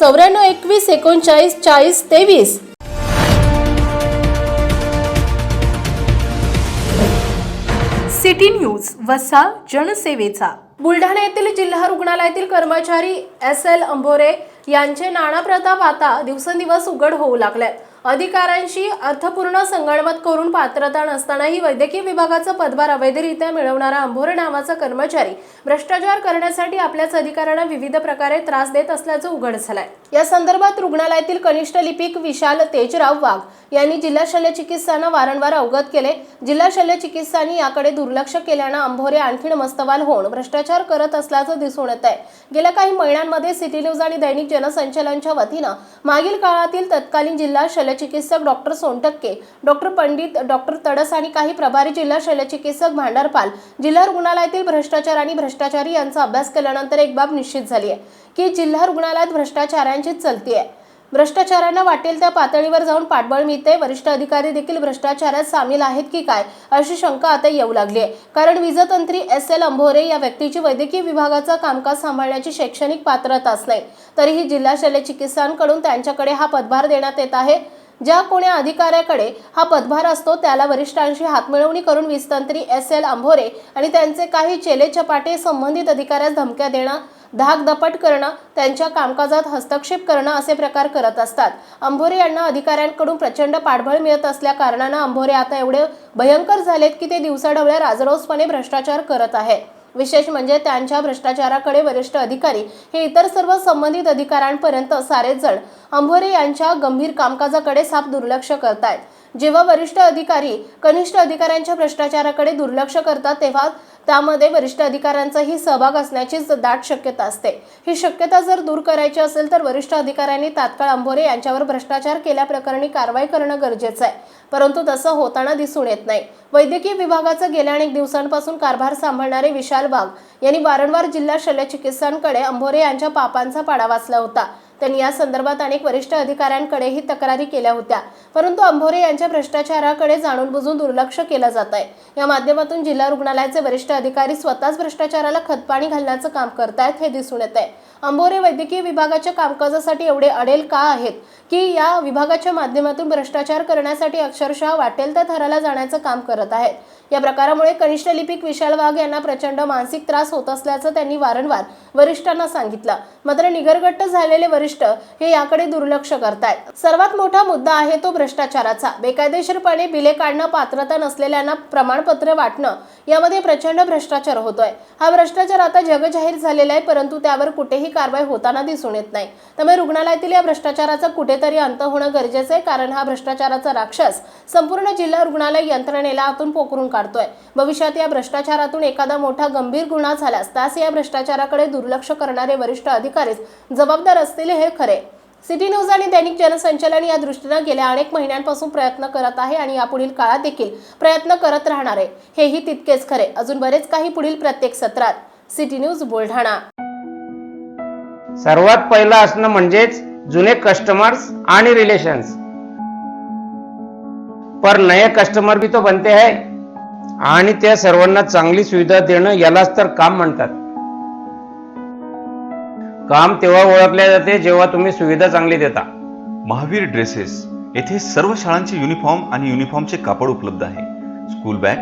चौऱ्याण्णव एकवीस एकोणचाळीस चाळीस तेवीस. सिटी न्यूज वसा जनसेवेचा. बुलढाणा येथील जिल्हा रुग्णालयातील कर्मचारी एस एल अंभोरे यांचे नाना प्रताप आता दिवसेंदिवस उघड होऊ लागले अधिकाऱ्यांशी अर्थपूर्ण संगणमत करून पात्रता नसतानाही वैद्यकीय विभागाचा पदभार अवैधरित्या मिळवणारा अंभोरे नावाचा कर्मचारी भ्रष्टाचार करण्यासाठी आपल्याच अधिकाऱ्यांना विविध प्रकारे त्रास देत असल्याचं उघड झालंय. या संदर्भात रुग्णालयातील कनिष्ठ लिपिक विशाल तेजराव वाघ यांनी जिल्हा शल्य चिकित्सांना वारंवार अवगत केले. जिल्हा शल्य चिकित्सांनी याकडे दुर्लक्ष केल्यानं अंभोरे आणखीन मस्तवाल होऊन भ्रष्टाचार करत असल्याचं दिसून येत आहे गेल्या काही महिन्यांमध्ये सिटी न्यूज आणि दैनिक जनसंचलनच्या वतीनं मागील काळातील तत्कालीन जिल्हा शल्यचिकित्सक doctor Sontakke doctor Pandit doctor Tadas आणि काही प्रभारी जिल्हा शल्यचिकित्सक भांडारपाल जिल्हा रुग्णालयातील भ्रष्टाचार आणि भ्रष्टाचारी यांचा अभ्यास केल्यानंतर एक बाब निश्चित झाली आहे. की जिल्हा रुग्णालयात भ्रष्टाचारांचीच चलती आहे. भ्रष्टाचारांना वाटेल त्या पातळीवर जाऊन पाठबळ मिळते. वरिष्ठ अधिकारी देखील भ्रष्टाचारात सामील आहेत की काय अशी शंका आता येऊ लागली आहे. कारण वीजतंत्री एस एल अंभोरे या व्यक्तीची वैद्यकीय विभागाचा कामकाज सांभाळण्याची शैक्षणिक पात्रताच नाही तरीही जिल्हा शल्यचिकित्सांकडून त्यांच्याकडे हा पदभार देण्यात येत आहे. ज्या कोण्या अधिकाऱ्याकडे हा पदभार असतो त्याला वरिष्ठांशी हातमिळवणी करून वीजतंत्री एस एल अंभोरे आणि त्यांचे काही चेले चपाटे संबंधित अधिकाऱ्यास धमक्या देणं धाकधपट करणं त्यांच्या कामकाजात हस्तक्षेप करणं असे प्रकार करत असतात. अंभोरे यांना अधिकाऱ्यांकडून प्रचंड पाठबळ मिळत असल्या कारणानं अंभोरे आता एवढे भयंकर झालेत की ते दिवसाढवळ्या राजरोसपणे भ्रष्टाचार करत आहेत. विशेष म्हणजे त्यांच्या भ्रष्टाचाराकडे वरिष्ठ अधिकारी हे इतर सर्व संबंधित अधिकाऱ्यांपर्यंत सारेच जण अंभोरे यांच्या गंभीर कामकाजाकडे साफ दुर्लक्ष करतायत. जेव्हा वरिष्ठ अधिकारी कनिष्ठ अधिकाऱ्यांच्या भ्रष्टाचाराकडे दुर्लक्ष करतात तेव्हा त्यामध्ये वरिष्ठ अधिकाऱ्यांचाही सहभाग असण्याचीच दाट शक्यता असते. ही शक्यता जर दूर करायची असेल तर वरिष्ठ अधिकाऱ्यांनी तात्काळ अंभोरे यांच्यावर भ्रष्टाचार केल्याप्रकरणी कारवाई करणं गरजेचं आहे. परंतु तसं होताना दिसून येत नाही. वैद्यकीय विभागाचा गेल्या अनेक दिवसांपासून कारभार सांभाळणारे विशाल वाघ यांनी वारंवार जिल्हा शल्यचिकित्सांकडे अंभोरे यांच्या पापांचा पाडा वाचला होता. त्यांनी या संदर्भात अनेक वरिष्ठ अधिकाऱ्यांकडेही तक्रारी केल्या होत्या. परंतु अंभोरे यांच्या भ्रष्टाचाराकडे जाणून बुजून दुर्लक्ष केलं जात आहे. या माध्यमातून जिल्हा रुग्णालयाचे वरिष्ठ अधिकारी स्वतःच भ्रष्टाचाराला खतपाणी घालण्याचं काम करतायत हे दिसून येत आहे. अंभोरे वैद्यकीय विभागाच्या कामकाजासाठी एवढे अडेल का आहेत? की या विभागाच्या माध्यमातून भ्रष्टाचार करण्यासाठी अक्षरशः वाटेल त्या थराला जाण्याचं काम करत आहेत. या प्रकारामुळे कनिष्ठ लिपिक विशाल वाघ यांना प्रचंड मानसिक त्रास होत असल्याचं त्यांनी वारंवार वरिष्ठांना सांगितलं. मात्र निगरगट्ट झालेले वरिष्ठ हे याकडे दुर्लक्ष करतायत. सर्वात मोठा मुद्दा आहे तो भ्रष्टाचाराचा. बेकायदेशीरपणे बिले काढणं पात्रता नसलेल्यांना प्रमाणपत्र वाटणं यामध्ये प्रचंड भ्रष्टाचार होतोय. हा भ्रष्टाचार आता जगजाहीर झालेला आहे परंतु त्यावर कुठेही कारवाई होताना दिसून येत नाही. त्यामुळे रुग्णालयातील या भ्रष्टाचाराचा कुठेतरी अंत होणं गरजेचं आहे कारण हा भ्रष्टाचाराचा राक्षस संपूर्ण जिल्हा रुग्णालय यंत्रणेला आतून पोखरून काढतोय भविष्यात या भ्रष्टाचारातून एखादा मोठा गंभीर गुन्हा झाल्यास त्यास या भ्रष्टाचाराकडे दुर्लक्ष करणारे वरिष्ठ अधिकारीच जबाबदार असतील हे खरे. सिटी न्यूज आणि दैनिक जनसंचलन या दृष्टीनं गेल्या अनेक महिन्यांपासून प्रयत्न करत आहे आणि यापुढील काळात देखील प्रयत्न करत राहणार. आहे हेही तितकेच खरे. अजून बरेच काही पुढील प्रत्येक सत्रात. City news Buldhana. सर्वात पहिलं असणं म्हणजेच जुने कस्टमर्स आणि रिलेशन्स पर नए कस्टमर भी तो बनते है. आणि त्या सर्वांना चांगली सुविधा देणं यालाच तर काम म्हणतात. काम तेव्हा ओळखले जाते जेव्हा तुम्ही सुविधा चांगली देता. महावीर ड्रेसेस येथे सर्व शाळांचे युनिफॉर्म आणि युनिफॉर्मचे कापड उपलब्ध आहे. School bag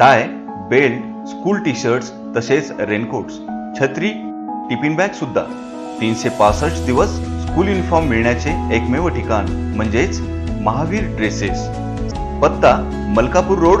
tie belt school T shirts तसेच रेनकोट्स छत्री टिफिन बॅग सुद्धा. तीनशे पासष्ट दिवस स्कूल युनिफॉर्म मिळण्याचे एकमेव ठिकाण म्हणजेच महावीर ड्रेसेस. पत्ता मलकापूर रोड